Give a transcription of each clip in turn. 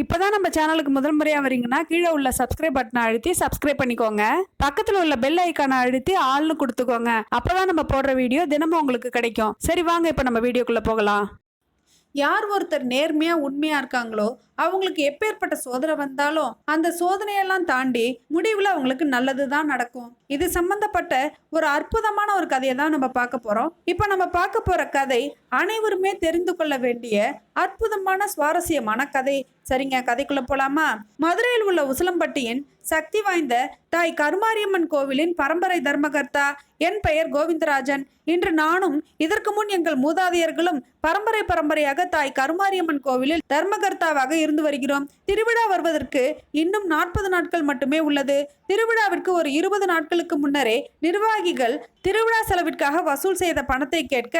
இப்போ தான் நம்ம சேனலுக்கு முதல் முறையாக வரீங்கன்னா கீழே உள்ள சப்ஸ்கிரைப் பட்டனை அழுத்தி சப்ஸ்கிரைப் பண்ணிக்கோங்க. பக்கத்தில் உள்ள பெல் ஐக்கானை அழுத்தி ஆள்னு கொடுத்துக்கோங்க. அப்பதான் நம்ம போடுற வீடியோ தினமும் உங்களுக்கு கிடைக்கும். சரி வாங்க இப்போ நம்ம வீடியோக்குள்ளே போகலாம். யார் ஒருத்தர் நேர்மையாக உண்மையாக இருக்காங்களோ அவங்களுக்கு எப்பேற்பட்ட சோதனை வந்தாலும் அந்த சோதனையெல்லாம் தாண்டி முடிவில் அவங்களுக்கு நல்லது தான் நடக்கும். இது சம்பந்தப்பட்ட ஒரு அற்புதமான ஒரு கதையை தான் நம்ம பார்க்க போகிறோம் இப்போ நம்ம பார்க்க போகிற கதை அனைவருமே தெரிந்து கொள்ள வேண்டிய அற்புதமான சுவாரஸ்யமான கதை. சரிங்க கதைக்குள்ள போலாமா? மதுரையில் உள்ள உசிலம்பட்டியின் சக்தி வாய்ந்த தாய் கருமாரியம்மன் கோவிலின் பரம்பரை தர்மகர்த்தா என் பெயர் கோவிந்தராஜன். இன்று நானும் இதற்கு முன் எங்கள் மூதாதையர்களும் பரம்பரை பரம்பரையாக தாய் கருமாரியம்மன் கோவிலில் தர்மகர்த்தாவாக இருந்து வருகிறோம். திருவிழா வருவதற்கு இன்னும் நாற்பது நாட்கள் மட்டுமே உள்ளது. திருவிழாவிற்கு ஒரு இருபது நாட்களுக்கு முன்னரே நிர்வாகிகள் திருவிழா செலவிற்காக வசூல் செய்த பணத்தை கேட்க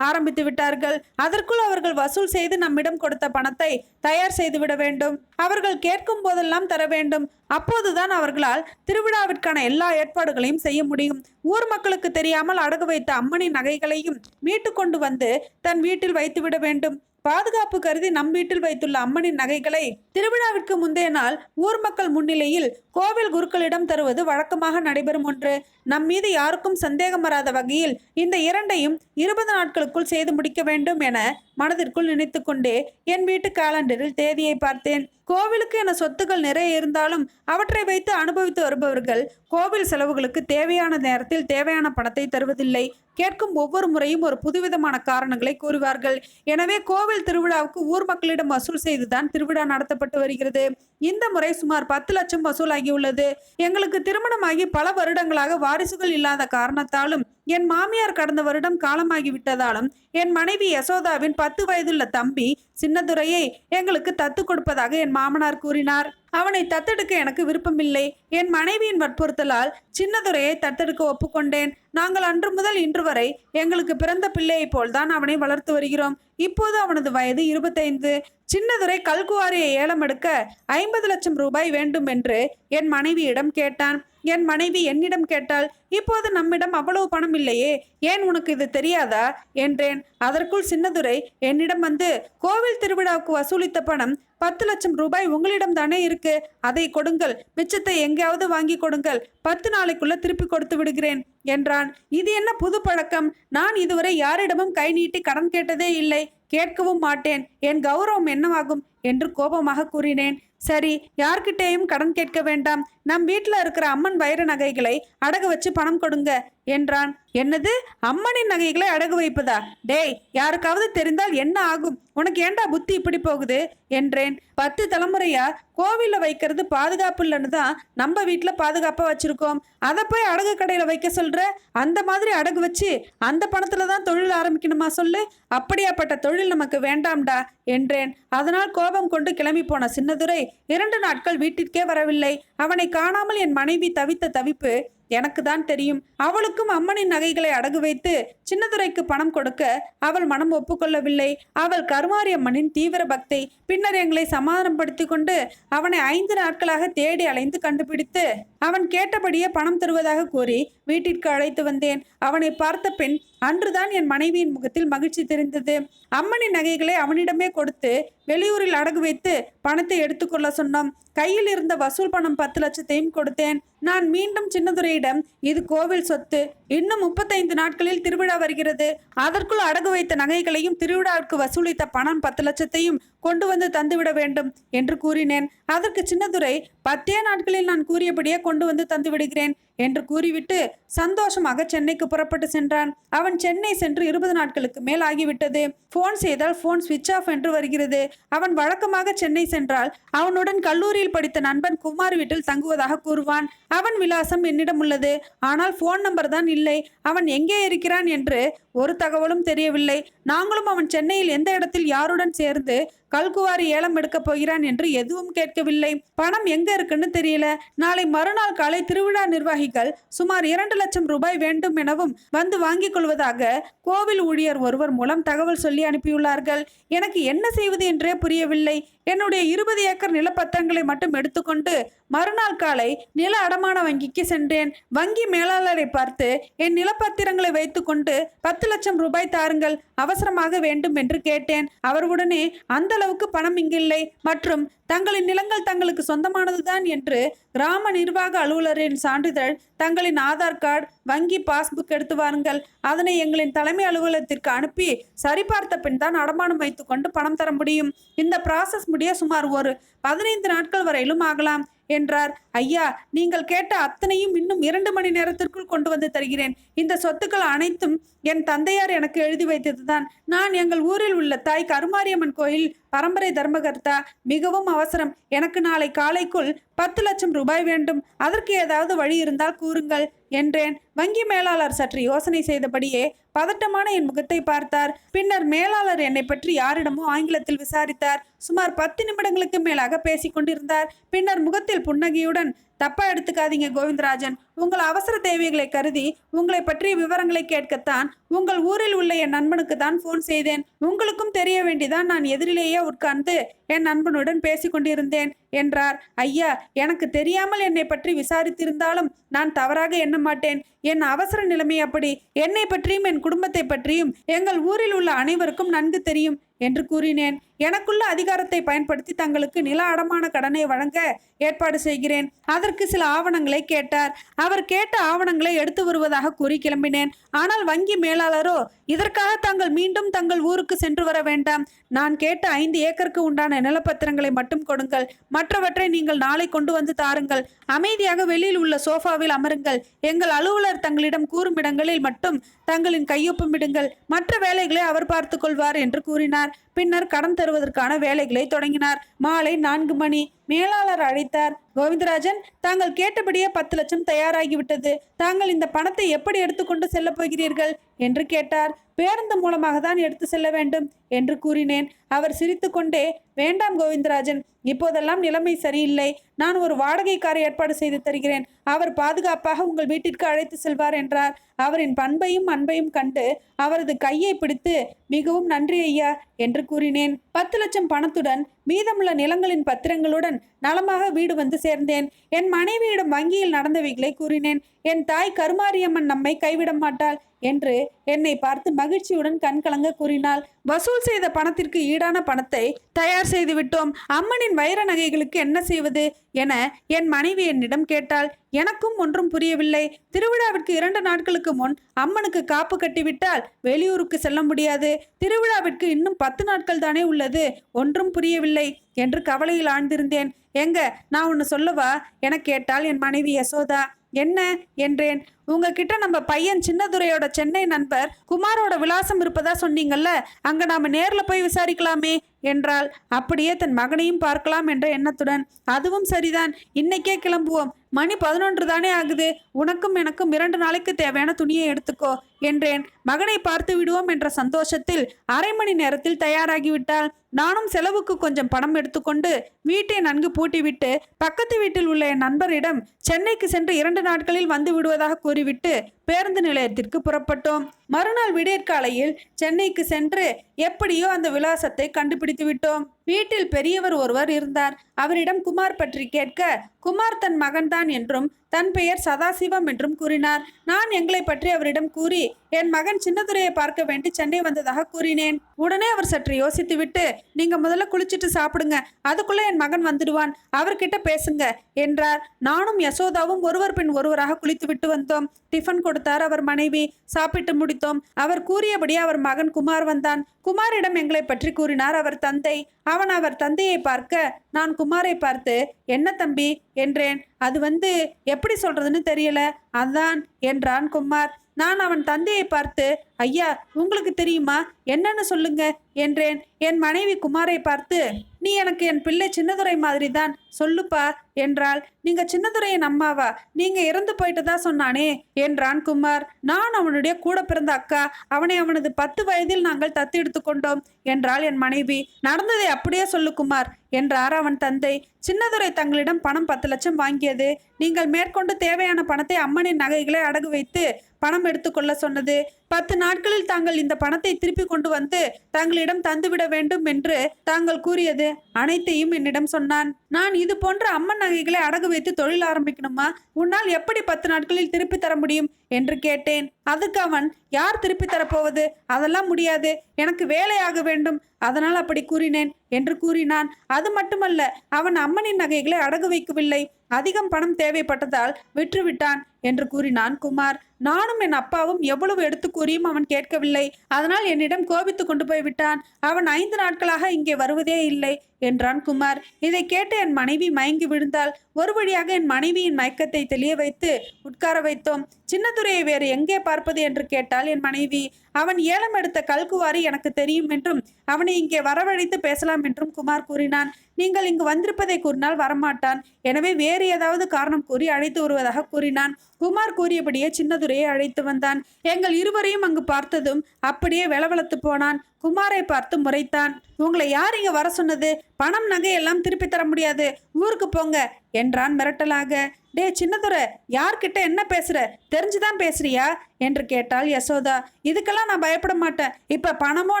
ஆரம்பித்து விட்டார்கள். அதற்குள் அவர்கள் வசூல் செய்து நம்மிடம் கொடுத்த பணத்தை தயார் செய்துவிட வேண்டும். அவர்கள் கேட்கும் போதெல்லாம் தர வேண்டும். அப்போதுதான் அவர்களால் திருவிழாவிற்கான எல்லா ஏற்பாடுகளையும் செய்ய முடியும். ஊர் மக்களுக்கு தெரியாமல் அடகு வைத்த அம்மனின் நகைகளையும் மீட்டு கொண்டு வந்து தன் வீட்டில் வைத்துவிட வேண்டும். பாதுகாப்பு கருதி நம் வீட்டில் வைத்துள்ள அம்மனின் நகைகளை திருவிழாவிற்கு முந்தைய நாள் ஊர் மக்கள் முன்னிலையில் கோவில் குருக்களிடம் தருவது வழக்கமாக நடைபெறும் ஒன்று. நம் மீது யாருக்கும் சந்தேகம் வராத வகையில் இந்த இரண்டையும் இருபது நாட்களுக்குள் செய்து முடிக்க வேண்டும் என மனதிற்குள் நினைத்துக்கொண்டே என் வீட்டு காலண்டரில் தேதியை பார்த்தேன். கோவிலுக்கு என சொத்துக்கள் நிறைய இருந்தாலும் அவற்றை வைத்து அனுபவித்து வருபவர்கள் கோவில் செலவுகளுக்கு தேவையான நேரத்தில் தேவையான பணத்தை தருவதில்லை. கேட்கும் ஒவ்வொரு முறையும் ஒரு புதுவிதமான காரணங்களை கூறுவார்கள். எனவே கோவில் திருவிழாவுக்கு ஊர் மக்களிடம் வசூல் செய்துதான் திருவிழா நடத்தப்பட்டு வருகிறது. இந்த முறை சுமார் பத்து லட்சம் வசூலாகியுள்ளது. எங்களுக்கு திருமணமாகி பல வருடங்களாக வாரிசுகள் இல்லாத காரணத்தாலும் என் மாமியார் கடந்த வருடம் காலமாகி விட்டதாலும் என் மனைவி யசோதாவின் பத்து வயதுள்ள தம்பி சின்னதுரையை எங்களுக்கு தத்து கொடுப்பதாக என் மாமனார் கூறினார். அவனை தத்தெடுக்க எனக்கு விருப்பமில்லை. என் மனைவியின் வற்புறுத்தலால் சின்னதுரையை தத்தெடுக்க ஒப்புக்கொண்டேன். நாங்கள் அன்று முதல் இன்று வரை எங்களுக்கு பிறந்த பிள்ளையைப் போல்தான் அவனை வளர்த்து வருகிறோம். இப்போது அவனது வயது இருபத்தைந்து. சின்னதுரை கல்குவாரியை ஏலம் எடுக்க ஐம்பது லட்சம் ரூபாய் வேண்டும் என்று என் மனைவியிடம் கேட்டான். என் மனைவி என்னிடம் கேட்டால் இப்போது நம்மிடம் அவ்வளவு பணம் இல்லையே? ஏன் உனக்கு இது தெரியாதா? என்றேன். அதற்குள் சின்னதுரை என்னிடம் வந்து கோவில் திருவிழாவுக்கு வசூலித்த பணம் பத்து லட்சம் ரூபாய் உங்களிடம் தானே இருக்கு? அதை கொடுங்கள். மிச்சத்தை எங்கேயாவது வாங்கி கொடுங்கள். பத்து நாளைக்குள்ள திருப்பி கொடுத்து விடுகிறேன். என்றான். இது என்ன புது பழக்கம்? நான் இதுவரை யாரிடமும் கை நீட்டி கடன் கேட்டதே இல்லை. கேட்கவும் மாட்டேன். என் கௌரவம் என்னவாகும்? என்று கோபமாக கூறினேன். சரி யார்கிட்டேயும் கடன் கேட்க வேண்டாம். நம் வீட்டில் இருக்கிற அம்மன் வைர நகைகளை அடகு வச்சு பணம் கொடுங்க என்றான். என்னது? அம்மனின் நகைகளை அடகு வைப்பதா? டேய் யாருக்காவது தெரிந்தால் என்ன ஆகும்? உனக்கு ஏண்டா புத்தி இப்படி போகுது? என்றேன். பத்து தலைமுறையா கோவிலில் வைக்கிறது பாதுகாப்பு இல்லைன்னு தான் நம்ம வீட்டில் பாதுகாப்பாக வச்சிருக்கோம். அதை போய் அடகு கடையில் வைக்க சொல்ற? அந்த மாதிரி அடகு வச்சு அந்த பணத்தில் தான் தொழில் ஆரம்பிக்கணுமா சொல்லு? அப்படியாப்பட்ட தொழில் நமக்கு வேண்டாம்டா என்றேன். அதனால் கோபம் கொண்டு கிளம்பி போன சின்னதுரை இரண்டு நாட்கள் வீட்டிற்கே வரவில்லை. அவனை காணாமல் என் மனைவி தவித்த தவிப்பு எனக்கு தான் தெரியும். அவளுக்கும் அம்மனின் நகைகளை அடகு வைத்து சின்னதுரைக்கு பணம் கொடுக்க அவள் மனம் ஒப்புக்கொள்ளவில்லை. அவள் கருமாரி அம்மனின் தீவிர பக்தை. பின்னர் எங்களை சமாதானப்படுத்தி கொண்டு அவனை ஐந்து நாட்களாக தேடி அலைந்து கண்டுபிடித்து அவன் கேட்டபடியே பணம் தருவதாக கூறி வீட்டிற்கு அழைத்து வந்தேன். அவனை பார்த்த பின் அன்றுதான் என் மனைவியின் முகத்தில் மகிழ்ச்சி தெரிந்தது. அம்மனின் நகைகளை அவனிடமே கொடுத்து வெளியூரில் அடகு வைத்து பணத்தை எடுத்துக்கொள்ள சொன்னோம். கையில் இருந்த வசூல் பணம் பத்து லட்சத்தையும் கொடுத்தேன். நான் மீண்டும் சின்னதுரையிடம் இது கோவில் சொத்து. இன்னும் முப்பத்தைந்து நாட்களில் திருவிழா வருகிறது. அதற்குள் அடகு வைத்த நகைகளையும் திருவிழாவிற்கு வசூலித்த பணம் பத்து லட்சத்தையும் கொண்டு வந்து தந்துவிட வேண்டும் என்று கூறினேன். அதற்கு சின்னதுரை பத்தே நாட்களில் நான் கூறியபடியே கொண்டு வந்து தந்து விடுகிறேன் என்று கூறிவிட்டு சந்தோஷமாக சென்னைக்கு புறப்பட்டு சென்றான். அவன் சென்னை சென்று இருபது நாட்களுக்கு மேல் ஆகிவிட்டது. போன் செய்தால் போன் சுவிட்ச் ஆஃப் என்று வருகிறது. அவன் வழக்கமாக சென்னை சென்றால் அவனுடன் கல்லூரியில் படித்த நண்பன் குமார் வீட்டில் தங்குவதாக கூறுவான். அவன் விலாசம் என்னிடம் உள்ளது. ஆனால் ஃபோன் நம்பர் தான் இல்லை. அவன் எங்கே இருக்கிறான் என்று ஒரு தகவலும் தெரியவில்லை. நாங்களும் அவன் சென்னையில் எந்த இடத்தில் யாருடன் சேர்ந்து கல்குவாரி ஏலம் எடுக்கப் போகிறான் என்று எதுவும் கேட்கவில்லை. பணம் எங்க இருக்குன்னு தெரியல. நாளை மறுநாள் காலை திருவிழா நிர்வாகிகள் சுமார் இரண்டு லட்சம் ரூபாய் வேண்டும் எனவும் வந்து வாங்கிக் கொள்வதாக கோவில் ஊழியர் ஒருவர் மூலம் தகவல் சொல்லி அனுப்பியுள்ளார்கள். எனக்கு என்ன செய்வது என்றே புரியவில்லை. என்னுடைய இருபது ஏக்கர் நிலப்பத்திரங்களை மட்டும் எடுத்துக்கொண்டு மறுநாள் காலை நில அடமான வங்கிக்கு சென்றேன். வங்கி மேலாளரை பார்த்து என் நிலப்பத்திரங்களை வைத்துக்கொண்டு பத்து லட்சம் ரூபாய் தாருங்கள். அவசரமாக வேண்டும் என்று கேட்டேன். அவர் உடனே அந்த அளவுக்கு பணம் இங்கில்லை. மற்றும் தங்களின் நிலங்கள் தங்களுக்கு சொந்தமானதுதான் என்று கிராம நிர்வாக அலுவலரின் சான்றிதழ் தங்களின் ஆதார் கார்டு வங்கி பாஸ்புக் எடுத்து வாருங்கள். அதனை எங்களின் தலைமை அலுவலகத்திற்கு அனுப்பி சரிபார்த்த பின் தான் அடமானம் வைத்துக்கொண்டு பணம் தர முடியும். இந்த ப்ராசஸ் முடிய சுமார் ஒரு பதினைந்து நாட்கள் வரையிலும் ஆகலாம். என்றார். ஐயா நீங்கள் கேட்ட அத்தனையும் இன்னும் இரண்டு மணி நேரத்திற்குள் கொண்டு வந்து தருகிறேன். இந்த சொத்துக்கள் அனைத்தும் என் தந்தையார் எனக்கு எழுதி வைத்ததுதான். நான் எங்கள் ஊரில் உள்ள தாய் கருமாரியம்மன் கோயில் பரம்பரை தர்மகர்த்தா மிகவும் அவசரம். எனக்கு நாளை காலைக்குள் பத்து லட்சம் ரூபாய் வேண்டும். அதற்கு ஏதாவது வழி இருந்தால் கூறுங்கள் என்றேன். வங்கி மேலாளர் சற்று யோசனை செய்தபடியே பதட்டமான என் முகத்தை பார்த்தார். பின்னர் மேலாளர் என்னை பற்றி யாரிடமோ ஆங்கிலத்தில் விசாரித்தார். சுமார் பத்து நிமிடங்களுக்கு மேலாக பேசிக்கொண்டிருந்தார். பின்னர் முகத்தில் புன்னகையுடன் தப்பா எடுத்துக்காதீங்க கோவிந்தராஜன். உங்கள் அவசர தேவைகளை கருதி உங்களை பற்றிய விவரங்களை கேட்கத்தான் உங்கள் ஊரில் உள்ள என் நண்பனுக்கு தான் ஃபோன் செய்தேன். உங்களுக்கும் தெரிய வேண்டிதான் நான் எதிரிலேயே உட்கார்ந்து என் நண்பனுடன் பேசிக்கொண்டிருந்தேன் என்றார். ஐயா எனக்கு தெரியாமல் என்னை பற்றி விசாரித்திருந்தாலும் நான் தவறாக எண்ண மாட்டேன். என் அவசர நிலைமை அப்படி. என்னை பற்றியும் என் குடும்பத்தை பற்றியும் எங்கள் ஊரில் உள்ள அனைவருக்கும் நன்கு தெரியும் என்று கூறினேன். எனக்குள்ள அதிகாரத்தை பயன்படுத்தி தங்களுக்கு நில அடமான கடனை வழங்க ஏற்பாடு செய்கிறேன் அதற்கு சில ஆவணங்களை கேட்டார். அவர் கேட்ட ஆவணங்களை எடுத்து வருவதாக கூறி கிளம்பினேன். ஆனால் வங்கி மேலாளரோ இதற்காக தாங்கள் மீண்டும் தங்கள் ஊருக்கு சென்று வர வேண்டாம். நான் கேட்ட ஐந்து ஏக்கருக்கு உண்டான நிலப்பத்திரங்களை மட்டும் கொடுங்கள். மற்றவற்றை நீங்கள் நாளை கொண்டு வந்து தாருங்கள். அமைதியாக வெளியில் உள்ள சோஃபாவில் அமருங்கள். எங்கள் அலுவலர் தங்களிடம் கூறும் இடங்களில் மட்டும் தங்களின் கையொப்பமிடுங்கள் மற்ற வேலைகளை அவர் பார்த்துக் கொள்வார் என்று கூறினார். பின்னர் கடன் தருவதற்கான வேலைகளை தொடங்கினார். மாலை நான்கு மணி. மேலாளர் அழைத்தார். கோவிந்தராஜன் தாங்கள் கேட்டபடியே பத்து லட்சம் தயாராகிவிட்டது. தாங்கள் இந்த பணத்தை எப்படி எடுத்துக்கொண்டு செல்லப் போகிறீர்கள்? என்று கேட்டார். பேருந்து மூலமாக தான் எடுத்து செல்ல வேண்டும் என்று கூறினேன். அவர் சிரித்துக்கொண்டே வேண்டாம் கோவிந்தராஜன் இப்போதெல்லாம் நிலைமை சரியில்லை. நான் ஒரு வாடகைக்காரை ஏற்பாடு செய்து தருகிறேன். அவர் பாதுகாப்பாக உங்கள் வீட்டிற்கு அழைத்து செல்வார் என்றார். அவரின் பண்பையும் அன்பையும் கண்டு அவரது கையை பிடித்து மிகவும் நன்றி ஐயா என்று கூறினேன். பத்து லட்சம் பணத்துடன் மீதமுள்ள நிலங்களின் பத்திரங்களுடன் நலமாக வீடு வந்து சேர்ந்தேன். என் மனைவியிடம் வங்கியில் நடந்தவைகளை கூறினேன். என் தாய் கருமாரியம்மன் நம்மை கைவிட மாட்டாள் என்று என்னை பார்த்து மகிழ்ச்சியுடன் கண்கலங்க கூறினாள். வசூல் செய்த பணத்திற்கு ஈடான பணத்தை தயார் செய்து விட்டோம். அம்மனின் வைர நகைகளுக்கு என்ன செய்வது என என் மனைவி என்னிடம் கேட்டாள். எனக்கும் ஒன்றும் புரியவில்லை. திருவிழாவிற்கு இரண்டு நாட்களுக்கு முன் அம்மனுக்கு காப்பு கட்டிவிட்டால் வெளியூருக்கு செல்ல முடியாது. திருவிழாவிற்கு இன்னும் பத்து நாட்கள் தானே உள்ளது. ஒன்றும் புரியவில்லை என்று கவலையில் ஆழ்ந்திருந்தேன். எங்க நான் ஒன்று சொல்லவா? என கேட்டால் என் மனைவி யசோதா. என்ன? என்றேன். உங்ககிட்ட நம்ம பையன் சின்னதுரையோட சென்னை நண்பர் குமாரோட விலாசம் இருப்பதா சொன்னீங்கல்ல? அங்க நாம நேர்ல போய் விசாரிக்கலாமே என்றால் அப்படியே தன் மகனையும் பார்க்கலாம் என்ற எண்ணத்துடன். அதுவும் சரிதான். இன்னைக்கே கிளம்புவோம். மணி பதினொன்று தானே ஆகுது. உனக்கும் எனக்கும் இரண்டு நாளைக்கு தேவையான துணியை எடுத்துக்கோ என்றேன். மகனை பார்த்து விடுவோம் என்ற சந்தோஷத்தில் அரை மணி நேரத்தில் தயாராகிவிட்டால் நானும் செலவுக்கு கொஞ்சம் பணம் எடுத்துக்கொண்டு வீட்டை நன்கு பூட்டிவிட்டு பக்கத்து வீட்டில் உள்ள என் நண்பரிடம் சென்னைக்கு சென்று இரண்டு நாட்களில் வந்து விடுவதாக கூறிவிட்டு பேருந்து நிலையத்திற்கு புறப்பட்டோம். மறுநாள் விடியற்காலையில் சென்னைக்கு சென்று எப்படியோ அந்த விலாசத்தை கண்டுபிடித்து விட்டோம். வீட்டில் பெரியவர் ஒருவர் இருந்தார். அவரிடம் குமார் பற்றி கேட்க குமார் தன் மகன்தான் என்றும் தன் பெயர் சதாசிவம் என்றும் கூறினார். நான் எங்களை பற்றி அவரிடம் கூறி என் மகன் சின்னதுரையை பார்க்க வேண்டி சென்னை வந்ததாக கூறினேன். உடனே அவர் சற்று யோசித்துவிட்டு நீங்க முதல்ல குளிச்சிட்டு சாப்பிடுங்க அதுக்குள்ள என் மகன் வந்துடுவான் அவர்கிட்ட பேசுங்க என்றார். நானும் யசோதாவும் ஒருவர் பின் ஒருவராக குளித்து விட்டு வந்தோம். டிஃபன் கொடுத்தார் அவர் மனைவி. சாப்பிட்டு முடித்தோம். அவர் கூறியபடியே அவர் மகன் குமார் வந்தான். குமாரிடம் எங்களை பற்றி கூறினார் அவர் தந்தை. அவன் அவர் தந்தையை பார்க்க நான் குமாரை பார்த்து என்ன தம்பி என்றேன். அது வந்து எப்படி சொல்றதுன்னு தெரியல. அதான் என்றான் குமார் நான் அவன் தந்தையை பார்த்து ஐயா உங்களுக்கு தெரியுமா? என்னன்னு சொல்லுங்க என்றேன். என் மனைவி குமாரை பார்த்து நீ எனக்கு என் பிள்ளை சின்னதுரை மாதிரி தான் சொல்லுப்பா. என்றாள். நீங்க சின்னதுரையின் அம்மாவா நீங்க இறந்து போயிட்டதா சொன்னானே? என்றான் குமார். நான் அவனுடைய கூட பிறந்த அக்கா. அவனை அவனது பத்து வயதில் நாங்கள் தத்து எடுத்துக்கொண்டோம் என்றாள் என் மனைவி. நடந்ததை அப்படியே சொல்லு குமார் என்றார் அவன் தந்தை. சின்னதுரை தங்களிடம் பணம் பத்து லட்சம் வாங்கியது. நீங்கள் மேற்கொண்டு தேவையான பணத்தை அம்மனின் நகைகளை அடகு வைத்து பணம் எடுத்துக்கொள்ள சொன்னது. பத்து நாட்களில் தாங்கள் இந்த பணத்தை திருப்பி கொண்டு வந்து தங்களிடம் தந்துவிட வேண்டும் என்று தாங்கள் கூறியது. அனைத்தையும் என்னிடம் சொன்னான். நான் இது போன்ற அம்மன் நகைகளை அடகு வைத்து தொழில் ஆரம்பிக்கணுமா? உன்னால் எப்படி பத்து நாட்களில் திருப்பி தர முடியும்? என்று கேட்டேன். அதுக்கு அவன் யார் திருப்பி தரப்போவது? அதெல்லாம் முடியாது. எனக்கு வேலையாக வேண்டும். அதனால் அப்படி கூறினேன் என்று கூறினான். அது மட்டுமல்ல அவன் அம்மனின் நகைகளை அடகு வைக்கவில்லை. அதிகம் பணம் தேவைப்பட்டதால் விற்றுவிட்டான் என்று கூறினான் குமார். நானும் என் அப்பாவும் எவ்வளவு எடுத்து கூறியும் அவன் கேட்கவில்லை. அதனால் என்னிடம் கோபித்து கொண்டு போய் விட்டான். அவன் ஐந்து நாட்களாக இங்கே வருவதே இல்லை என்றான் குமார். இதை கேட்டு என் மனைவி மயங்கி விழுந்தாள். ஒரு வழியாக என் மனைவியின் மயக்கத்தை தெளிய வைத்து உட்கார வைத்தோம். சின்னதுரையை வேறு எங்கே பார்ப்பது என்று கேட்டால் என் மனைவி. அவன் ஏலம் எடுத்த கல்குவாரி எனக்கு தெரியும் என்றும் அவனை இங்கே வரவழைத்து பேசலாம் என்றும் குமார் கூறினான். நீங்கள் இங்கு வந்திருப்பதை கூறினால் வரமாட்டான். எனவே வேறு ஏதாவது காரணம் கூறி அழைத்து வருவதாக கூறினான். குமார் கூறியபடியே சின்னதுரையை அழைத்து வந்தான். எங்கள் இருவரையும் அங்கு பார்த்ததும் அப்படியே வெளவளத்து போனான். குமாரை பார்த்து முறைத்தான். உங்களை யார் இங்கே வர சொன்னது? பணம் நகை எல்லாம் திருப்பி தர முடியாது. ஊருக்கு போங்க என்றான் மிரட்டலாக. டே சின்னதுரை யார்கிட்ட என்ன பேசுற? தெரிஞ்சுதான் பேசுறியா? என்று கேட்டாள் யசோதா. இதுக்கெல்லாம் நான் பயப்பட மாட்டேன். இப்ப பணமோ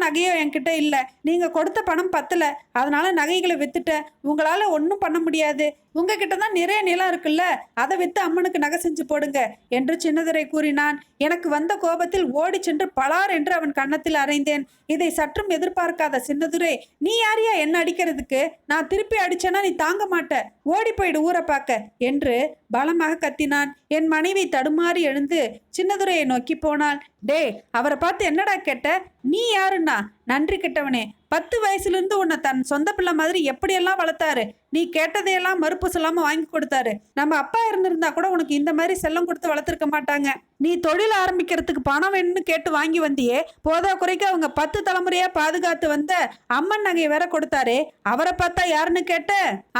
நகையோ என்கிட்ட இல்லை. நீங்க கொடுத்த பணம் பத்தல. அதனால நகைகளை வித்துட்டேன். உங்களால ஒன்றும் பண்ண முடியாது. உங்ககிட்ட தான் நிறைய நிலம் இருக்குல்ல? அதை வித்து அம்மனுக்கு நகை செஞ்சு போடுங்க என்று சின்னதுரை கூறினான். எனக்கு வந்த கோபத்தில் ஓடி சென்று பலார் என்று அவன் கன்னத்தில் அறைந்தேன். இதை சற்றும் எதிர்பார்க்காத சின்னதுரை நீ யாரையா என்ன அடிக்கிறதுக்கு? நான் திருப்பி அடிச்சேனா நீ தாங்க மாட்ட. ஓடி போயிடு ஊரை பார்க்க என்று பலமாக கத்தினான். என் மனைவி தடுமாறி எழுந்து சின்னதுரையை நோக்கி போனாள். டே அவரை பார்த்து என்னடா கேட்ட? நீ யாருன்னா? நன்றி கிட்டவனே பத்து வயசுலேருந்து உன்னை தன் சொந்த பிள்ளை மாதிரி எப்படியெல்லாம் வளர்த்தாரு? நீ கேட்டதையெல்லாம் மறுப்பு சொல்லாமல் வாங்கி கொடுத்தாரு. நம்ம அப்பா இருந்திருந்தா கூட உனக்கு இந்த மாதிரி செல்லம் கொடுத்து வளர்த்துருக்க மாட்டாங்க. நீ தொழில் ஆரம்பிக்கிறதுக்கு பணம் வேணும்னு கேட்டு வாங்கி வந்தியே போதா குறைக்க அவங்க பத்து தலைமுறையாக பாதுகாத்து வந்த அம்மன் நகை வேற கொடுத்தாரே அவரை பார்த்தா யாருன்னு கேட்ட?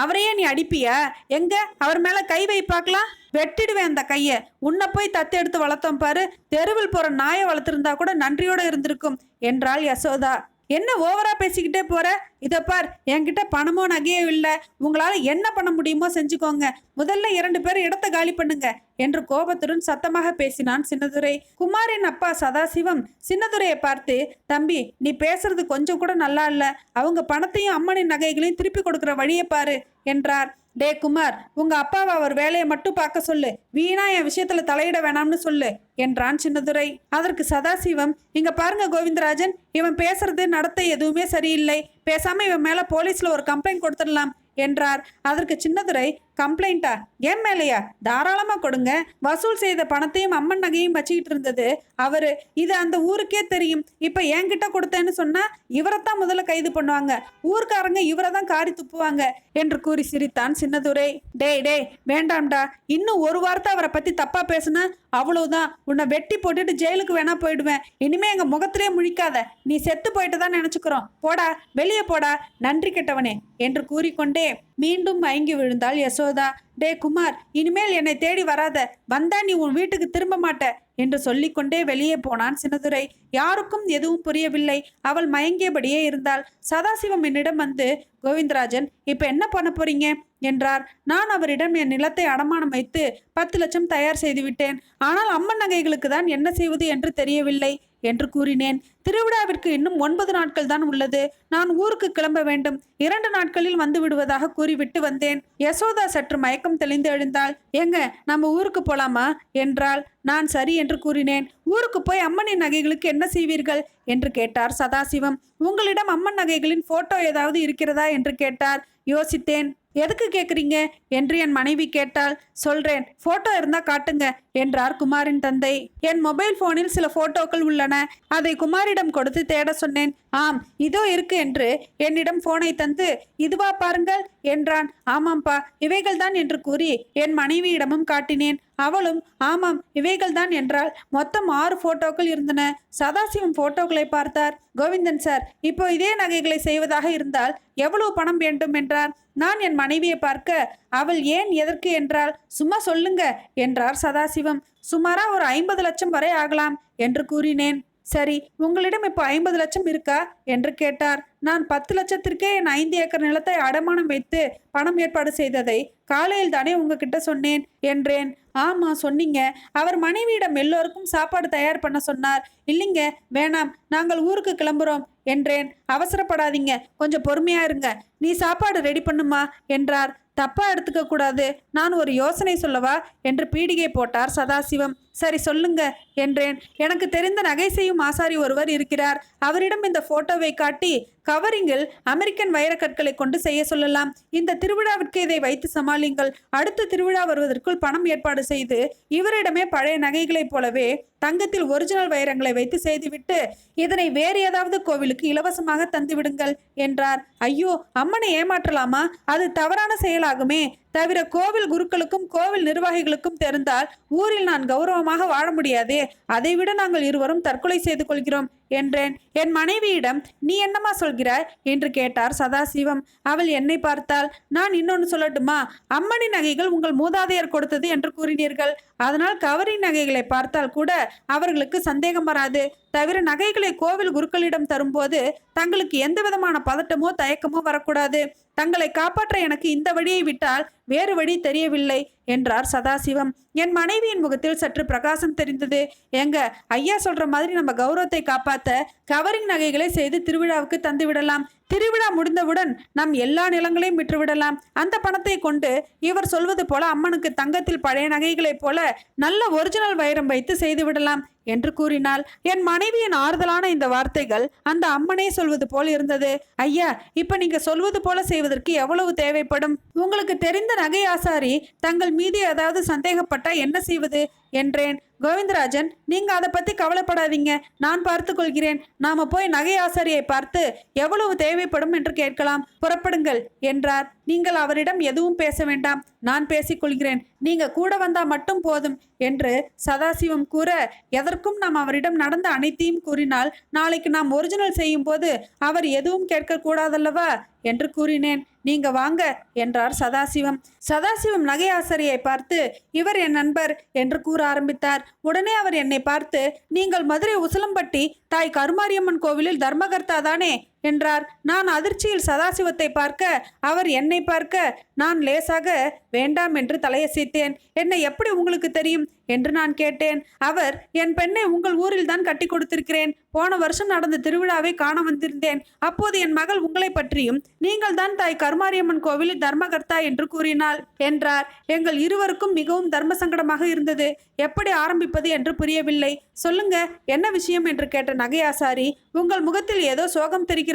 அவரையே நீ அடிப்பியா? எங்க? அவர் மேலே கை வை பார்க்கலாம். வெட்டிடுவேன் அந்த கையை. உன்னை போய் தத்து எடுத்து வளர்த்தோம் பாரு. தெருவில் போகிற நாயை வளர்த்துருந்தா கூட நன்றியோட இருந்திருக்கும். என்றாள் யசோதா. என்ன ஓவரா பேசிக்கிட்டே போற? இதை பார் என்கிட்ட பணமோ நகையோ இல்லை. உங்களால என்ன பண்ண முடியுமோ செஞ்சுக்கோங்க. முதல்ல இரண்டு பேரும் இடத்த காலி பண்ணுங்க. என்று கோபத்துடன் சத்தமாக பேசினான் சின்னதுரை. குமாரின் அப்பா சதாசிவம் சின்னதுரையை பார்த்து தம்பி நீ பேசுறது கொஞ்சம் கூட நல்லா இல்ல. அவங்க பணத்தையும் அம்மனின் நகைகளையும் திருப்பி கொடுக்குற வழியை பாரு என்றார். டே குமார் உங்க அப்பாவை அவர் வேலையை மட்டும் பார்க்க சொல்லு. வீணா என் விஷயத்துல தலையிட வேணாம்னு சொல்லு என்றான் சின்னதுரை. அதற்கு சதாசிவம் இங்க பாருங்க கோவிந்தராஜன் இவன் பேசுறது நடத்தை எதுவுமே சரியில்லை. பேசாம இவன் மேல போலீஸ்ல ஒரு கம்ப்ளைண்ட் கொடுத்துடலாம் என்றார். அதற்கு சின்னதுரை கம்ப்ளைண்டா என் மேலையா? தாராளமாக கொடுங்க. வசூல் செய்த பணத்தையும் அம்மன் நகையும் வச்சுக்கிட்டு இருந்தது. அவர் இது அந்த ஊருக்கே தெரியும். இப்போ என்கிட்ட கொடுத்தேன்னு சொன்னா இவரைத்தான் முதல்ல கைது பண்ணுவாங்க. ஊர்க்காரங்க இவரை தான் காரி துப்புவாங்க என்று கூறி சிரித்தான் சின்னதுரை. டேய் டேய் வேண்டாம்டா. இன்னும் ஒரு வாரத்தை அவரை பற்றி தப்பாக பேசுனா அவ்வளோதான் உன்னை வெட்டி போட்டுட்டு ஜெயிலுக்கு வேணா போயிடுவேன். இனிமே எங்கள் முகத்திலே முழிக்காத. நீ செத்து போயிட்டு தான் நினச்சிக்கிறோம். போடா வெளியே போடா. நன்றி கெட்டவனே என்று கூறிக்கொண்டே மீண்டும் மயங்கி விழுந்தாள் யசோதா. டே குமார் இனிமேல் என்னை தேடி வராத. வந்தா நீ உன் வீட்டுக்கு திரும்ப மாட்ட என்று சொல்லிக்கொண்டே வெளியே போனான் சின்னதுரை யாருக்கும் எதுவும் புரியவில்லை. அவள் மயங்கியபடியே இருந்தாள். சதாசிவம் என்னிடம் வந்து கோவிந்தராஜன் இப்போ என்ன பண்ண போறீங்க? என்றார். நான் அவரிடம் என் நிலத்தை அடமானம் வைத்து பத்து லட்சம் தயார் செய்துவிட்டேன் ஆனால் அம்மன் நகைகளுக்கு தான் என்ன செய்வது என்று தெரியவில்லை என்று கூறினேன். திருவிழாவிற்கு இன்னும் ஒன்பது நாட்கள் தான் உள்ளது. நான் ஊருக்கு கிளம்ப வேண்டும். இரண்டு நாட்களில் வந்து விடுவதாக கூறிவிட்டு வந்தேன். யசோதா சற்று மயக்கம் தெளிந்து எழுந்தாள். எங்க நம்ம ஊருக்கு போலாமா? என்றாள். நான் சரி என்று கூறினேன். ஊருக்கு போய் அம்மனின் நகைகளுக்கு என்ன செய்வீர்கள்? என்று கேட்டார் சதாசிவம். உங்களிடம் அம்மன் நகைகளின் போட்டோ ஏதாவது இருக்கிறதா? என்று கேட்டார். யோசித்தேன். எதுக்கு கேட்குறீங்க என்று என் மனைவி கேட்டால் சொல்றேன் போட்டோ இருந்தா காட்டுங்க என்றார் குமாரின் தந்தை. என் மொபைல் போனில் சில போட்டோக்கள் உள்ளன. அதை குமாரிடம் கொடுத்து தேட சொன்னேன். ஆம் இதோ இருக்கு என்று என்னிடம் போனை தந்து இதுவா பாருங்கள் என்றான். ஆமாம்பா இவைகள்தான் என்று கூறி என் மனைவியிடமும் காட்டினேன். அவளும் ஆமாம் இவைகள்தான் என்றால் மொத்தம் ஆறு போட்டோக்கள் இருந்தன. சதாசிவம் போட்டோக்களை பார்த்தார். கோவிந்தன் சார் இப்போ இதே நகைகளை செய்வதாக இருந்தால் எவ்வளவு பணம் வேண்டும்? என்றார் நான் என் மனைவியை பார்க்க அவள் ஏன் எதற்கு? என்றால் சும்மா சொல்லுங்க என்றார் சதாசிவம். சுமாரா ஒரு ஐம்பது லட்சம் வரை ஆகலாம் என்று கூறினேன். சரி உங்களிடம் இப்போ ஐம்பது லட்சம் இருக்கா? என்று கேட்டார். நான் பத்து லட்சத்திற்கே என் ஐந்து ஏக்கர் நிலத்தை அடமானம் வைத்து பணம் ஏற்பாடு செய்ததை காலையில் தானே உங்ககிட்ட சொன்னேன் என்றேன். ஆமா சொன்னீங்க. அவர் மனைவியிடம் எல்லோருக்கும் சாப்பாடு தயார் பண்ண சொன்னார். இல்லைங்க வேணாம் நாங்கள் ஊருக்கு கிளம்புறோம் என்றேன். அவசரப்படாதீங்க கொஞ்சம் பொறுமையா இருங்க. நீ சாப்பாடு ரெடி பண்ணுமா? என்றார். தப்பா எடுத்துக்க கூடாது நான் ஒரு யோசனை சொல்லவா? என்று பீடிகை போட்டார் சதாசிவம். சரி சொல்லுங்க என்றேன். எனக்கு தெரிந்த நகை செய்யும் ஆசாரி ஒருவர் இருக்கிறார். அவரிடம் இந்த போட்டோவை காட்டி கவரிங்கில் அமெரிக்கன் வைரக்கற்களை கொண்டு செய்ய சொல்லலாம். இந்த திருவிழாவிற்கு இதை வைத்து சமாளிங்கள் அடுத்த திருவிழா வருவதற்குள் பணம் ஏற்பாடு செய்து இவரிடமே பழைய நகைகளைப் போலவே தங்கத்தில் ஒரிஜினல் வைரங்களை வைத்து செய்துவிட்டு இதனை வேறு ஏதாவது கோவிலுக்கு இலவசமாக தந்துவிடுங்கள் என்றார். ஐயோ அம்மனை ஏமாற்றலாமா? அது தவறான செயலாகுமே. தவிர கோவில் குருக்களுக்கும் கோவில் நிர்வாகிகளுக்கும் தெரிந்தால் ஊரில் நான் கௌரவமாக வாழ முடியாதே. அதைவிட நாங்கள் இருவரும் தற்கொலை செய்து கொள்கிறோம் என்றேன். என் மனைவியிடம் நீ என்னம்மா சொல்கிறாய்? என்று கேட்டார் சதாசிவம். அவள் என்னை பார்த்தால் நான் இன்னொன்று சொல்லட்டுமா? அம்மணி நகைகள் உங்கள் மூதாதையர் கொடுத்தது என்று கூறினீர்கள். அதனால் கவரி நகைகளை பார்த்தால் கூட அவர்களுக்கு சந்தேகம் வராது. தவிர நகைகளை கோவில் குருக்களிடம் தரும்போது தங்களுக்கு எந்த விதமான பதட்டமோ தயக்கமோ வரக்கூடாது. தங்களை காப்பாற்ற எனக்கு இந்த வழியை விட்டால் வேறு வழி தெரியவில்லை. என்றார் சதாசிவம். என் மனைவியின் முகத்தில் சற்று பிரகாசம் தெரிந்தது. எங்க ஐயா சொல்ற மாதிரி நம்ம கௌரவத்தை காப்பாத்த கவரிங் நகைகளை செய்து திருவிழாவுக்கு தந்து விடலாம். திருவிழா முடிந்தவுடன் நம் எல்லா நிலங்களையும் விற்றுவிடலாம் அந்த பணத்தை கொண்டு இவர் சொல்வது போல அம்மனுக்கு தங்கத்தில் பழைய நகைகளைப் போல நல்ல ஒரிஜினல் வைரம் வைத்து செய்து விடலாம் என்று கூறினாள். என் மனைவியின் ஆறுதலான இந்த வார்த்தைகள் அந்த அம்மனே சொல்வது போல் இருந்தது. ஐயா இப்ப நீங்க சொல்வது போல செய்வதற்கு எவ்வளவு தேவைப்படும்? உங்களுக்கு தெரிந்த நகை ஆசாரி தங்கள் மீது ஏதாவது சந்தேகப்பட்டா என்ன செய்வது? என்றேன். கோவிந்தராஜன் நீங்க அதை பத்தி கவலைப்படாதீங்க. நான் பார்த்து கொள்கிறேன். நாம போய் நகை ஆசாரியை பார்த்து எவ்வளவு தேவைப்படும் என்று கேட்கலாம். புறப்படுங்கள் என்றார். நீங்கள் அவரிடம் எதுவும் பேச வேண்டாம். நான் பேசிக்கொள்கிறேன் நீங்க கூட வந்தா மட்டும் போதும் என்று சதாசிவம் கூற எதற்கும் நாம் அவரிடம் நடந்த அனைத்தையும் கூறினால் நாளைக்கு நாம் ஒரிஜினல் செய்யும் போது அவர் எதுவும் கேட்க கூடாதல்லவா என்று கூறினேன். நீங்க வாங்க என்றார் சதாசிவம். சதாசிவம் நகை ஆசாரியை பார்த்து இவர் என் நண்பர் என்று கூற ஆரம்பித்தார். உடனே அவர் என்னை பார்த்து நீங்கள் மதுரை உசிலம்பட்டி தாய் கருமாரியம்மன் கோவிலில் தர்மகர்த்தா தானே? என்றார். நான் அதிர்ச்சியில் சதாசிவத்தை பார்க்க அவர் என்னை பார்க்க நான் லேசாக வேண்டாம் என்று தலையசைத்தேன். என்னை எப்படி உங்களுக்கு தெரியும்? என்று நான் கேட்டேன். அவர் என் பெண்ணை உங்கள் ஊரில் தான் கட்டி கொடுத்திருக்கிறேன். போன வருஷம் நடந்த திருவிழாவை காண வந்திருந்தேன். அப்போது என் மகள் உங்களை பற்றியும் நீங்கள் தான் தாய் கருமாரியம்மன் கோவிலில் தர்மகர்த்தா என்று கூறினாள் என்றார். எங்கள் இருவருக்கும் மிகவும் தர்ம சங்கடமாக இருந்தது. எப்படி ஆரம்பிப்பது என்று புரியவில்லை. சொல்லுங்க என்ன விஷயம்? என்று கேட்ட நகையாசாரி உங்கள் முகத்தில் ஏதோ சோகம் தெரிகிறது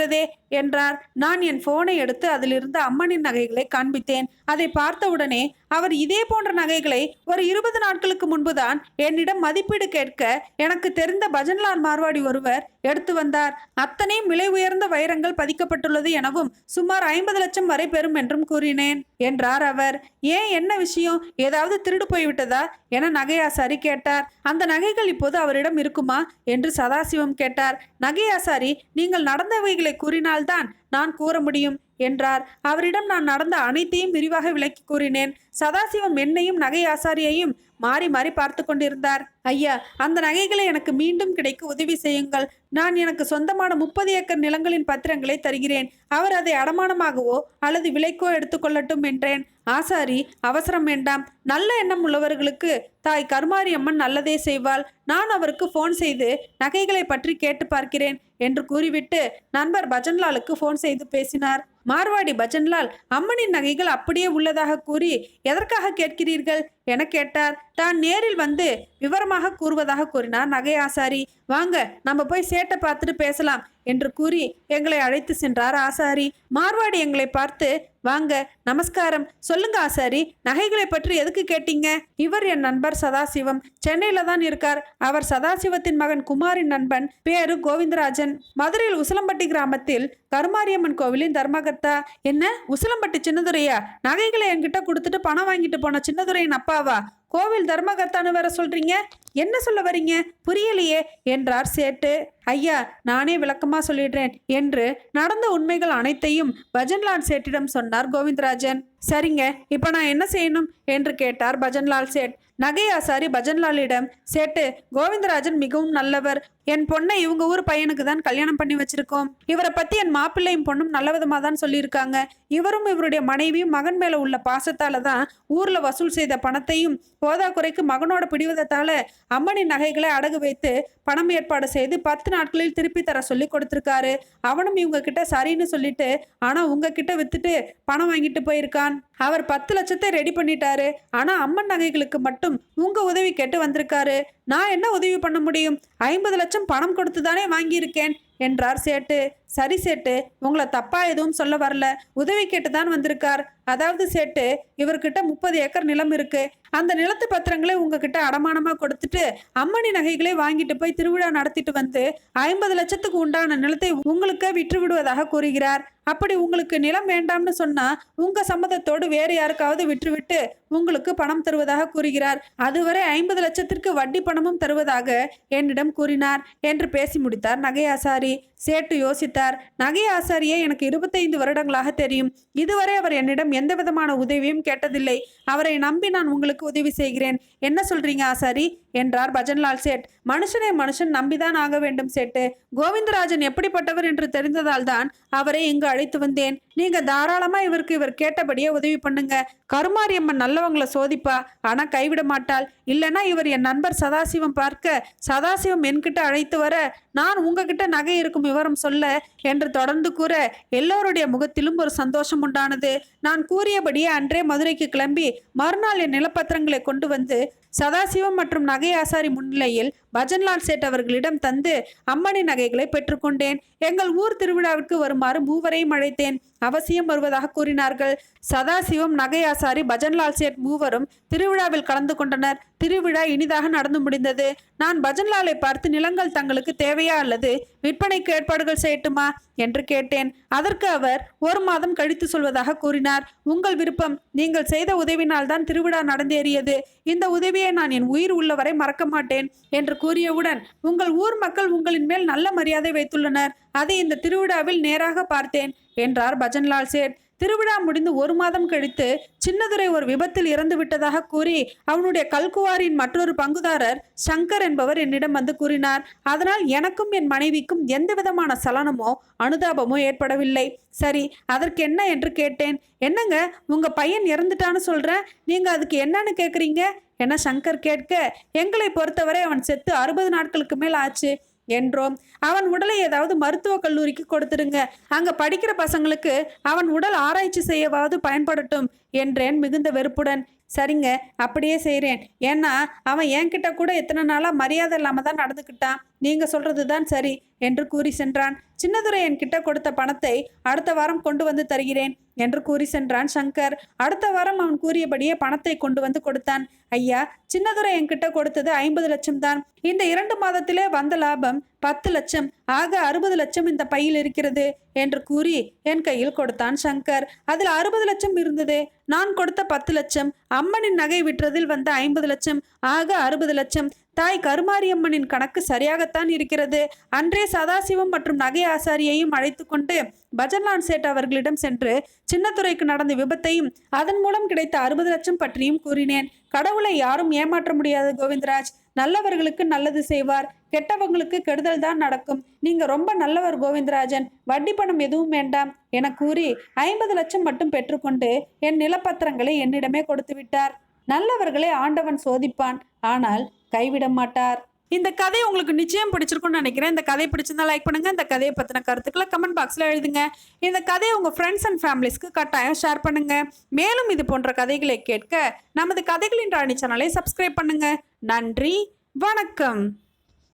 என்றார். நான் என் போனை எடுத்து அதிலிருந்து அம்மனின் நகைகளை காண்பித்தேன். அதை பார்த்தவுடனே அவர் இதே போன்ற நகைகளை ஒரு இருபது நாட்களுக்கு முன்புதான் என்னிடம் மதிப்பீடு கேட்க எனக்கு தெரிந்த பஜன்லால் மார்வாடி ஒருவர் எடுத்து வந்தார். அத்தனையும் விலை உயர்ந்த வைரங்கள் பதிக்கப்பட்டுள்ளது எனவும் சுமார் ஐம்பது லட்சம் வரை பெறும் என்றும் கூறினேன் என்றார் அவர். ஏன் என்ன விஷயம்? ஏதாவது திருடு போய்விட்டதா? என நகையாசாரி கேட்டார். அந்த நகைகள் இப்போது அவரிடம் இருக்குமா? என்று சதாசிவம் கேட்டார். நகையாசாரி நீங்கள் நடந்தவைகளை கூறினால்தான் நான் கூற முடியும்? என்றார். அவரிடம் நான் நடந்த அனைத்தையும் விரிவாக விளக்கி கூறினேன். சதாசிவம் என்னையும் நகை ஆசாரியையும் மாறி மாறி பார்த்து கொண்டிருந்தார். ஐயா அந்த நகைகளை எனக்கு மீண்டும் கிடைக்க உதவி செய்யுங்கள். நான் எனக்கு சொந்தமான முப்பது ஏக்கர் நிலங்களின் பத்திரங்களை தருகிறேன். அவர் அதை அடமானமாகவோ அல்லது விலைக்கோ எடுத்துக்கொள்ளட்டும் என்றேன். ஆசாரி அவசரம் வேண்டாம். நல்ல எண்ணம் உள்ளவர்களுக்கு தாய் கருமாரி அம்மன் நல்லதே செய்வாள். நான் அவருக்கு ஃபோன் செய்து நகைகளை பற்றி கேட்டு பார்க்கிறேன். என்று கூறிவிட்டு நண்பர் பஜன்லாலுக்கு ஃபோன் செய்து பேசினார். மார்வாடி பஜன்லால் அம்மனின் நகைகள் அப்படியே உள்ளதாக கூறி எதற்காக கேட்கிறீர்கள்? என கேட்டார். தான் நேரில் வந்து விவரமாக கூறுவதாக கூறினார் நகை ஆசாரி வாங்க நம்ம போய் சேட்டை பார்த்துட்டு பேசலாம். என்று கூறி எங்களை அழைத்து சென்றார் ஆசாரி. மார்வாடி எங்களை பார்த்து வாங்க நமஸ்காரம். சொல்லுங்க ஆசாரி நகைகளை பற்றி எதுக்கு கேட்டீங்க? இவர் என் நண்பர் சதாசிவம். சென்னையில தான் இருக்கார். அவர் சதாசிவத்தின் மகன் குமாரின் நண்பன். பேரு கோவிந்தராஜன். மதுரையில் உசிலம்பட்டி கிராமத்தில் கருமாரியம்மன் கோவிலின் தர்மகர்த்தா. என்ன? உசிலம்பட்டி சின்னதுரையா? நகைகளை என்கிட்ட கொடுத்துட்டு பணம் வாங்கிட்டு போன சின்னதுரையின் அப்பாவா? கோவில் தர்மகர்த்தான்னு வேற சொல்றீங்க. என்ன சொல்ல வரீங்க? புரியலையே என்றார் சேட்டு. ஐயா நானே விளக்கமாக சொல்லிடுறேன் என்று நடந்த உண்மைகள் அனைத்தையும் பஜன்லால் சேட்டிடம் சொன்னார் கோவிந்தராஜன். சரிங்க இப்போ நான் என்ன செய்யணும்? என்று கேட்டார் பஜன்லால் சேட். நகை ஆசாரி பஜன்லாலிடம் சேட்டு கோவிந்தராஜன் மிகவும் நல்லவர். என் பொண்ணை இவங்க ஊர் பையனுக்கு தான் கல்யாணம் பண்ணி வச்சிருக்கோம். இவரை பத்தி என் மாப்பிள்ளையும் பொண்ணும் நல்ல விதமாக தான் சொல்லியிருக்காங்க. இவரும் இவருடைய மனைவியும் மகன் மேல உள்ள பாசத்தால தான் ஊர்ல வசூல் செய்த பணத்தையும் போதாக்குறைக்கு மகனோட பிடிவதத்தால அம்மனின் நகைகளை அடகு வைத்து பணம் ஏற்பாடு செய்து பத்து நாட்களில் திருப்பி தர சொல்லி கொடுத்துருக்காரு. அவனும் இவங்க கிட்ட சரின்னு சொல்லிட்டு ஆனா உங்ககிட்ட வித்துட்டு பணம் வாங்கிட்டு போயிருக்கான். அவர் பத்து லட்சத்தை ரெடி பண்ணிட்டாரு. ஆனா அம்மன் நகைகளுக்கு மட்டும் உங்க உதவி கேட்டு வந்திருக்காரு. நான் என்ன உதவி பண்ண முடியும்? ஐம்பது லட்சம் பணம் கொடுத்து தானே வாங்கியிருக்கேன் என்றார் சேட்டு. சரி சேட்டு உங்களை தப்பா எதுவும் சொல்ல வரல. உதவி கேட்டு தான் வந்திருக்கார். அதாவது சேட்டு இவர்கிட்ட முப்பது ஏக்கர் நிலம் இருக்கு. அந்த நிலத்து பத்திரங்களை உங்ககிட்ட அடமானமா கொடுத்துட்டு அம்மணி நகைகளை வாங்கிட்டு போய் திருவிழா நடத்திட்டு வந்து ஐம்பது லட்சத்துக்கு உண்டான நிலத்தை உங்களுக்கு விற்று விடுவதாக கூறுகிறார். அப்படி உங்களுக்கு நிலம் வேண்டாம்னு சொன்னா உங்க சம்மதத்தோடு வேறு யாருக்காவது விற்றுவிட்டு உங்களுக்கு பணம் தருவதாக கூறுகிறார். அதுவரை ஐம்பது லட்சத்திற்கு வட்டி பணமும் தருவதாக என்னிடம் கூறினார் என்று பேசி முடித்தார் நகை சேட்டு யோசித்தார். நகை ஆசாரியே எனக்கு இருபத்தைந்து வருடங்களாக தெரியும். இதுவரை அவர் என்னிடம் எந்த விதமான உதவியும் கேட்டதில்லை. அவரை நம்பி நான் உங்களுக்கு உதவி செய்கிறேன். என்ன சொல்றீங்க ஆசாரி? என்றார் பஜன்லால் சேட். மனுஷனை மனுஷன் நம்பிதான் ஆக வேண்டும் சேட்டு. கோவிந்தராஜன் எப்படிப்பட்டவர் என்று தெரிந்ததால் தான் அவரை இங்கு அழைத்து வந்தேன். நீங்க தாராளமா இவருக்கு இவர் கேட்டபடியே உதவி பண்ணுங்க. கருமாரியம்மன் நல்லவங்கள சோதிப்பா. ஆனா கைவிட மாட்டாள். இல்லைன்னா இவர் என் நண்பர் சதாசிவம் பார்க்க சதாசிவம் என்கிட்ட அழைத்து வர நான் உங்ககிட்ட நகை இருக்கும் விவரம் சொல்ல என்று தொடர்ந்து கூற எல்லோருடைய முகத்திலும் ஒரு சந்தோஷம் உண்டானது. நான் கூறியபடியே அன்றே மதுரைக்கு கிளம்பி மறுநாள் என் நிலப்பத்திரங்களை கொண்டு வந்து சதாசிவம் மற்றும் நகை ஆசாரி முன்னிலையில் பஜன்லால் சேட் அவர்களிடம் தந்து அம்மணி நகைகளை பெற்றுக்கொண்டேன். எங்கள் ஊர் திருவிழாவிற்கு வருமாறு மூவரையும் அழைத்தேன். அவசியம் வருவதாக கூறினார்கள். சதாசிவம் நகை ஆசாரி பஜன்லால் சேட் மூவரும் திருவிழாவில் கலந்து கொண்டனர். திருவிழா இனிதாக நடந்து முடிந்தது. நான் பஜன்லாலை பார்த்து நிலங்கள் தங்களுக்கு தேவையா அல்லது விற்பனைக்கு ஏற்பாடுகள் செய்யட்டுமா? என்று கேட்டேன். அதற்கு அவர் ஒரு மாதம் கழித்து சொல்வதாக கூறினார். உங்கள் விருப்பம். நீங்கள் செய்த உதவினால் தான் திருவிழா நடந்தேறியது. இந்த உதவியை நான் என் உயிர் உள்ளவரை மறக்க மாட்டேன் என்று கூறியவுடன் உங்கள் ஊர் மக்கள் உங்களின் மேல் நல்ல மரியாதை வைத்துள்ளனர். அதை இந்த திருவிழாவில் நேராக பார்த்தேன் என்றார் பஜன்லால் சேட். திருவிழா முடிந்து ஒரு மாதம் கழித்து சின்னதுரை ஒரு விபத்தில் இறந்து விட்டதாக கூறி அவனுடைய கல்குவாரின் மற்றொரு பங்குதாரர் சங்கர் என்பவர் என்னிடம் வந்து கூறினார். அதனால் எனக்கும் என் மனைவிக்கும் எந்த விதமான சலனமோ அனுதாபமோ ஏற்படவில்லை. சரி அதற்கு என்ன என்று கேட்டேன். என்னங்க உங்க பையன் இறந்துட்டான்னு சொல்றேன் நீங்க அதுக்கு என்னன்னு கேக்குறீங்க? என சங்கர் கேட்க எங்களை பொறுத்தவரை அவன் செத்து அறுபது நாட்களுக்கு மேல் ஆச்சு என்றோம். அவன் உடலை ஏதாவது மருத்துவக் கல்லூரிக்கு கொடுத்துருங்க அங்க படிக்கிற பசங்களுக்கு அவன் உடல் ஆராய்ச்சி செய்யவாவது பயன்படட்டும் என்றேன் மிகுந்த வெறுப்புடன். சரிங்க அப்படியே செய்கிறேன் ஏன்னா அவன் என்கிட்ட கூட எத்தனை நாளாக மரியாதை இல்லாமல் தான் நடந்துக்கிட்டான் நீங்கள் சொல்கிறது தான் சரி என்று கூறி சென்றான். சின்னதுரை என்கிட்ட கொடுத்த பணத்தை அடுத்த வாரம் கொண்டு வந்து தருகிறேன் என்று கூறி சென்றான் சங்கர். அடுத்த வாரம் அவன் கூறியபடியே பணத்தை கொண்டு வந்து கொடுத்தான். ஐயா சின்னதுரை என்கிட்ட கொடுத்தது ஐம்பது லட்சம் தான். இந்த இரண்டு மாதத்திலே வந்த லாபம் பத்து லட்சம். ஆக அறுபது லட்சம் இந்த பையில் இருக்கிறது என்று கூறி என் கையில் கொடுத்தான் சங்கர். அதில் அறுபது லட்சம் இருந்தது. நான் கொடுத்த பத்து லட்சம். அம்மனின் நகை விற்றதில் வந்த ஐம்பது லட்சம். ஆக அறுபது லட்சம். தாய் கருமாரியம்மனின் கணக்கு சரியாகத்தான் இருக்கிறது. அன்றே சதாசிவம் மற்றும் நகை ஆசாரியையும் அழைத்து கொண்டு பஜன்லான் சேட் அவர்களிடம் சென்று சின்னத்துறைக்கு நடந்த விபத்தையும் அதன் மூலம் கிடைத்த அறுபது லட்சம் பற்றியும் கூறினேன். கடவுளை யாரும் ஏமாற்ற முடியாது கோவிந்தராஜ். நல்லவர்களுக்கு நல்லது செய்வார். கெட்டவங்களுக்கு கெடுதல் தான் நடக்கும். நீங்க ரொம்ப நல்லவர் கோவிந்தராஜன். வட்டி பணம் எதுவும் வேண்டாம் என கூறி ஐம்பது லட்சம் மட்டும் பெற்றுக்கொண்டு என் நிலப்பத்திரங்களை என்னிடமே கொடுத்து விட்டார். நல்லவர்களை ஆண்டவன் சோதிப்பான். ஆனால் கைவிட மாட்டார். இந்த கதை உங்களுக்கு நிச்சயம் பிடிச்சிருக்கும்னு நினைக்கிறேன். இந்த கதை பிடிச்சிருந்தா லைக் பண்ணுங்க. இந்த கதையை பற்றின கருத்துக்களை கமெண்ட் பாக்ஸில் எழுதுங்க. இந்த கதையை உங்கள் ஃப்ரெண்ட்ஸ் அண்ட் ஃபேமிலிஸ்க்கு கட்டாயம் ஷேர் பண்ணுங்க. மேலும் இது போன்ற கதைகளை கேட்க நமது கதைகளின் ராணி சேனலை சப்ஸ்கிரைப் பண்ணுங்க. நன்றி. வணக்கம்.